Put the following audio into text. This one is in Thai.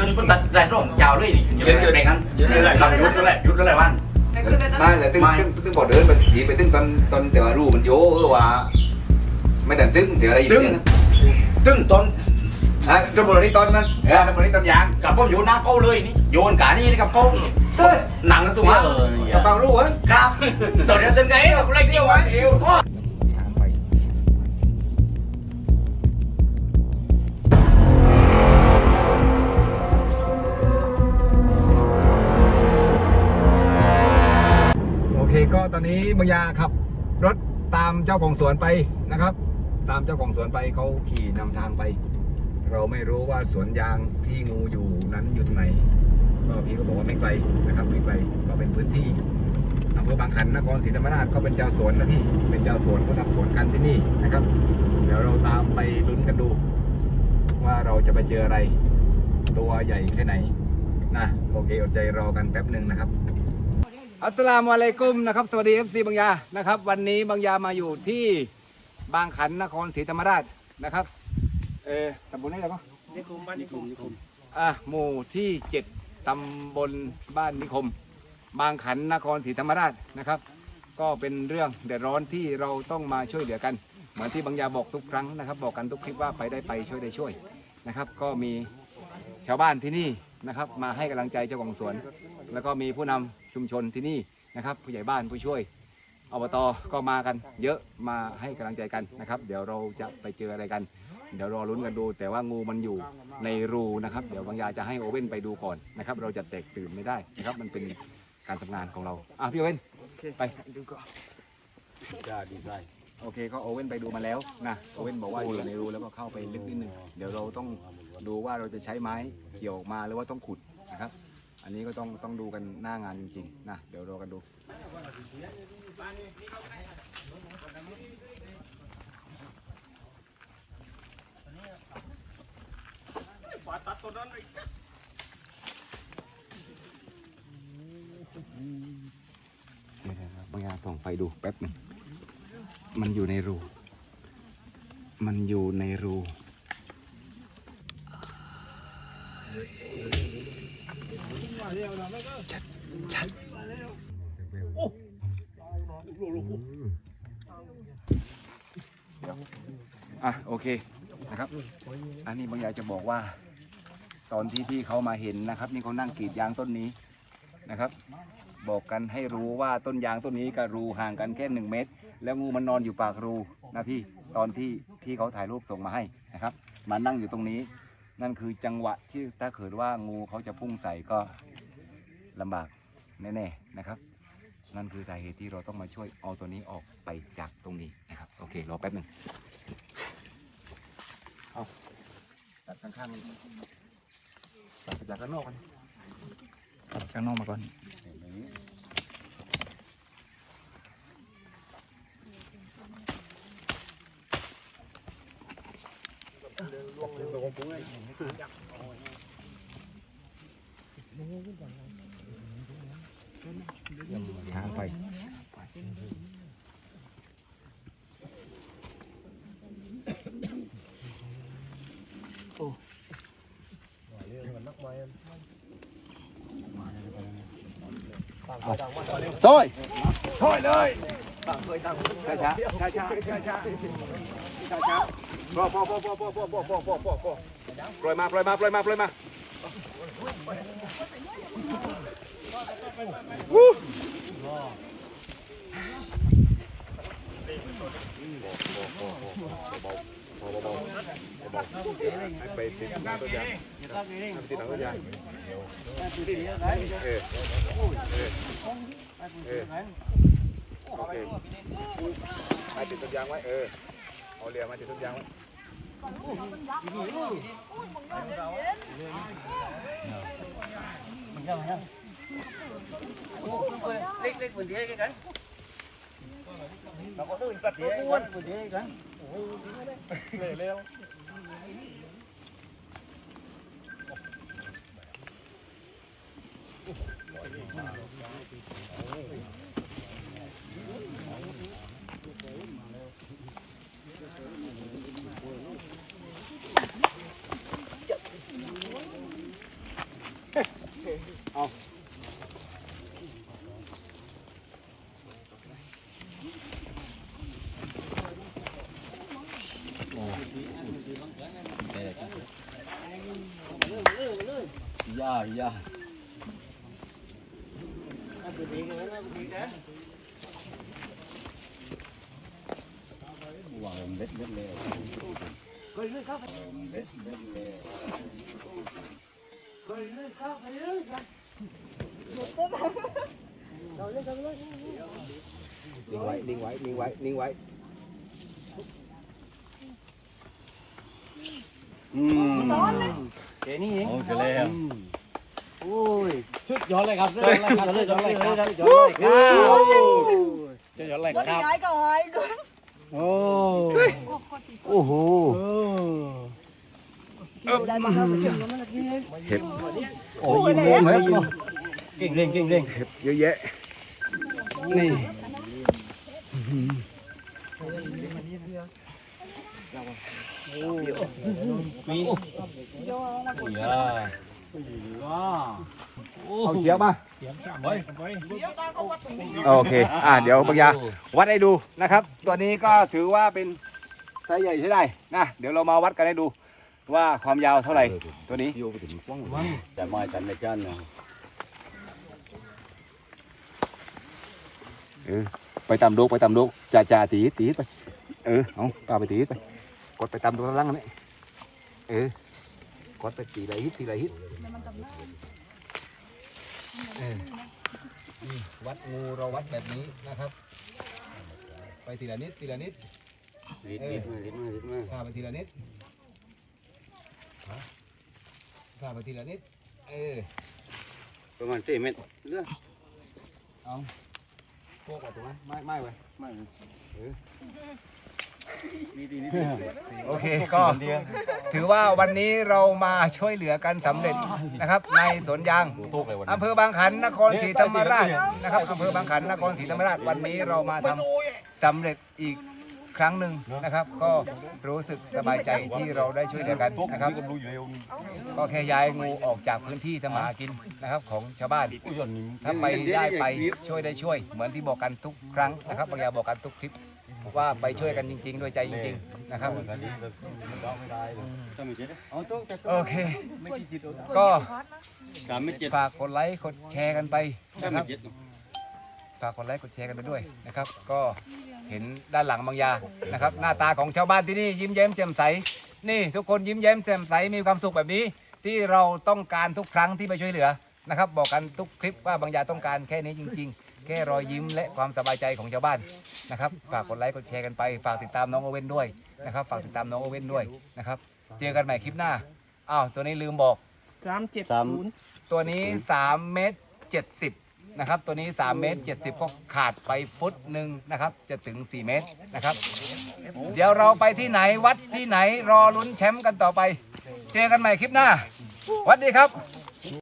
ดินบนตัดได้ร่องยาวเลยนี่ยืนอยู่ในนั้นยืนเลยกับยุดเลยยุดเลยวันไม่เลยตึ้งตึ้งตึ้งบอกเดินไปทีไปตึ้งตอนตอนแต่ว่ารูมันโยเออว่าไม่แต่ตึ้งเดี๋ยวอะไรอยู่เนี่ยตึ้งตอนอะตำรวจนี่ตอนนั้นเออตำรวจนี่ตอนยางกับผมอยู่หน้าเก้าเลยนี่โยนกานี่กับเก้าเฮ้ยหนังตัวมากระเป๋ารูเหรอครับตอนเดียวตึ้งไงเราเล่นเกี่ยวไว้ เคก็ตอนนี้บางยาขับ รถตามเจ้าของสวนไปนะครับ ตามเจ้าของสวนไปเขาขี่นำทางไป เราไม่รู้ว่าสวนยางที่งูอยู่นั้นอยู่ตรงไหน ก็พี่ก็บอกว่าไม่ไกลนะครับไม่ไกลก็เป็นพื้นที่อำเภอบางขันนครศรีธรรมราชก็เป็นเจ้าสวนนะพี่เป็นเจ้าสวนก็ทำสวนกันที่นี่นะครับ เดี๋ยวเราตามไปลุ้นกันดู ว่าเราจะไปเจออะไร ตัวใหญ่แค่ไหนนะโอเคอดใจรอกันแป๊บหนึ่งนะครับ อัสสลามุอะลัยกุมนะครับสวัสดี FC บางยานะครับ วันนี้บางยามาอยู่ที่บางขันนครศรีธรรมราชนะครับ เออตำบลนี้อะไรปะนิคมบ้านนิคมนิคมอะหมู่ที่เจ็ดตำบลบ้านนิคม บางขันนครศรีธรรมราชนะครับ ก็เป็นเรื่องเดือดร้อนที่เราต้องมาช่วยเหลือกัน เหมือนที่บางยาบอกทุกครั้งนะครับ บอกกันทุกคลิปว่าไปได้ไปช่วยได้ช่วยนะครับ ก็มีชาวบ้านที่นี่ นะครับ มาให้กำลังใจเจ้าของสวน แล้วก็มีผู้นำชุมชนที่นี่นะครับ ผู้ใหญ่บ้านผู้ช่วยอบตก็มากัน เยอะมาให้กำลังใจกันนะครับ เดี๋ยวเราจะไปเจออะไรกัน เดี๋ยวรอลุ้นกันดู แต่ว่างูมันอยู่ในรูนะครับ เดี๋ยวบางยาจะให้โอเว่นไปดูก่อนนะครับ เราจะแตกตื่นไม่ได้นะครับ มันเป็นการทำงานของเราอะพี่โอเว่นไปดูก่อน จ้าดีใจ โอเคก็โอเว่นไปดูมาแล้วนะโอเว่นบอกว่าอยู่ในรูแล้วก็เข้าไปลึกนิดนึงเดี๋ยวเราต้องดูว่าเราจะใช้ไม้เกี่ยวออกมาหรือว่าต้องขุดนะครับ อันนี้ก็ต้องต้องดูกันหน้างานจริงๆนะเดี๋ยวรอกันดูเดี๋ยวนะครับบางอย่างส่องไฟดูแป๊บหนึ่ง มันอยู่ในรู มันอยู่ในรู ชัดชัดอะโอเคนะครับ อันนี้บางอย่างจะบอกว่า ตอนที่พี่เขามาเห็นนะครับ นี่เขานั่งกรีดยางต้นนี้ นะครับ บอกกันให้รู้ว่าต้นยางต้นนี้กับรูห่างกันแค่หนึ่งเมตร แล้วงูมันนอนอยู่ปากรูนะพี่ตอนที่พี่เขาถ่ายรูปส่งมาให้นะครับ มานั่งอยู่ตรงนี้ นั่นคือจังหวะที่ถ้าเกิดว่างูเขาจะพุ่งใส่ก็ลำบากแน่ๆนะครับ นั่นคือสาเหตุที่เราต้องมาช่วยเอาตัวนี้ออกไปจากตรงนี้นะครับโอเครอแป๊บหนึ่งเอาตัดข้างๆนี้ตัดจากข้างนอกกัน ข้างนอกมาก่อนเดี๋ยววงเลยลวงปุ้ย ต้ยต้ยเลยช้าช้าช้าช้าช้าช้าช้าช้าพอพอพอพอพอพอพอพอพอพอพอปล่อยมาปล่อยมาปล่อยมาปล่อยมาวู้ ไปติดหนังตัวยางไปติดหนังตัวยางเออเออโอเคมาติดต้นยางไว้เออเอาเรือมาติดต้นยางไว้เล็กเล็กเหมือนเดียกันเราก็ต้องปัดเดียกันเหมือนเดียกัน เลยเร็วยาอยาวางเบ็ดเบ็ดเลยนิ่งไว้นิ่งไว้นิ่งไว้นิ่งไว้อืมแค่นี้เองโอ้จะแล้ว โอ้ยสุดยอดเลยครับสุดยอดเลยครับสุดยอดเลยครับสุดยอดเลยครับสุดยอดเลยครับย้ายก่อนโอ้โอ้โหได้มาครับเห็บโอ้ยยิงเร่งเลยเก่งเร่งเก่งเร่งเห็บเยอะแยะนี่มียา เอาเชือกมาเฮ้ยโอเค อ่าเดี๋ยวบางยาวัดให้ดูนะครับ ตัวนี้ก็ถือว่าเป็นไซส์ใหญ่ใช่ได้นะ เดี๋ยวเรามาวัดกันให้ดู ว่าความยาวเท่าไหร่ตัวนี้โยไปถึงฟ้องมั้งแต่มาจันในจันเนาะไปตามดูไปตามดูจ่าจ่าตีดตีดไป เออเอาปลาไปตีดไป กดไปตามตัวล่างนี่เออ กดไปตีไรฮิตตีไรฮิตเออนี่วัดงูเราวัดแบบนี้นะครับ ไปทีละนิดทีละนิดรีดรีดมารีดมารีดมาข้าไปทีละนิดข้าไปทีละนิด เออประมาณสี่เมตรเรื่องเอาพวกว่าถูกไหมไม่ไม่ไว้ยไม่ โอเคก็ถือว่าวันนี้เรามาช่วยเหลือกันสำเร็จนะครับในสวนยางทุกเลยวันอำเภอบางขันนครศรีธรรมราชนะครับอำเภอบางขันนครศรีธรรมราชวันนี้เรามาทำสำเร็จอีกครั้งหนึ่งนะครับ ก็รู้สึกสบายใจที่เราได้ช่วยเหลือกันนะครับรู้อยู่แล้วก็แค่ย้ายงูออกจากพื้นที่ทำมาหากินนะครับของชาวบ้านอุ้ยย้อนนี้ถ้าไปได้ไปช่วยได้ช่วย เหมือนที่บอกกันทุกครั้งนะครับบางอย่างบอกกันทุกทริป ว่าไปช่วยกันจริง ๆ ด้วยใจจริง ๆ นะครับตอนนี้เราต้องไม่ได้เลยต้องมีเช็ดเอาต้องแต่โอเคไม่คิดจิตก็สามไม่เจ็ดฝากกดไลค์กดแชร์กันไปสามนะคไม่รับเจ็ดฝากกดไลค์กดแชร์กันไปด้วยนะครับ ก็เห็นด้านหลังบางยานะครับ หน้าตาของชาวบ้านที่นี่ยิ้มแย้มแจ่มใส นี่ทุกคนยิ้มแย้มแจ่มใสมีความสุขแบบนี้ ที่เราต้องการทุกครั้งที่ไปช่วยเหลือนะครับ บอกกันทุกคลิปว่าบางยาต้องการแค่นี้จริง ๆ แค่รอยยิ้มและความสบายใจของชาวบ้านนะครับฝากกดไลค์กดแชร์กันไป ฝากติดตามน้องโอเว่นด้วยนะครับ ฝากติดตามน้องโอเว่นด้วยนะครับ เจอกันใหม่คลิปหน้าอ้าวตัวนี้ลืมบอก สามเจ็ดสามศูนย์ตัวนี้3เมตร70นะครับ ตัวนี้3เมตร70ก็ขาดไปฟุตหนึ่งนะครับ จะถึง 4 เมตรนะครับ เดี๋ยวเราไปที่ไหนวัดที่ไหนรอลุ้นแชมป์กันต่อไป เจอกันใหม่คลิปหน้าสวัสดีครับ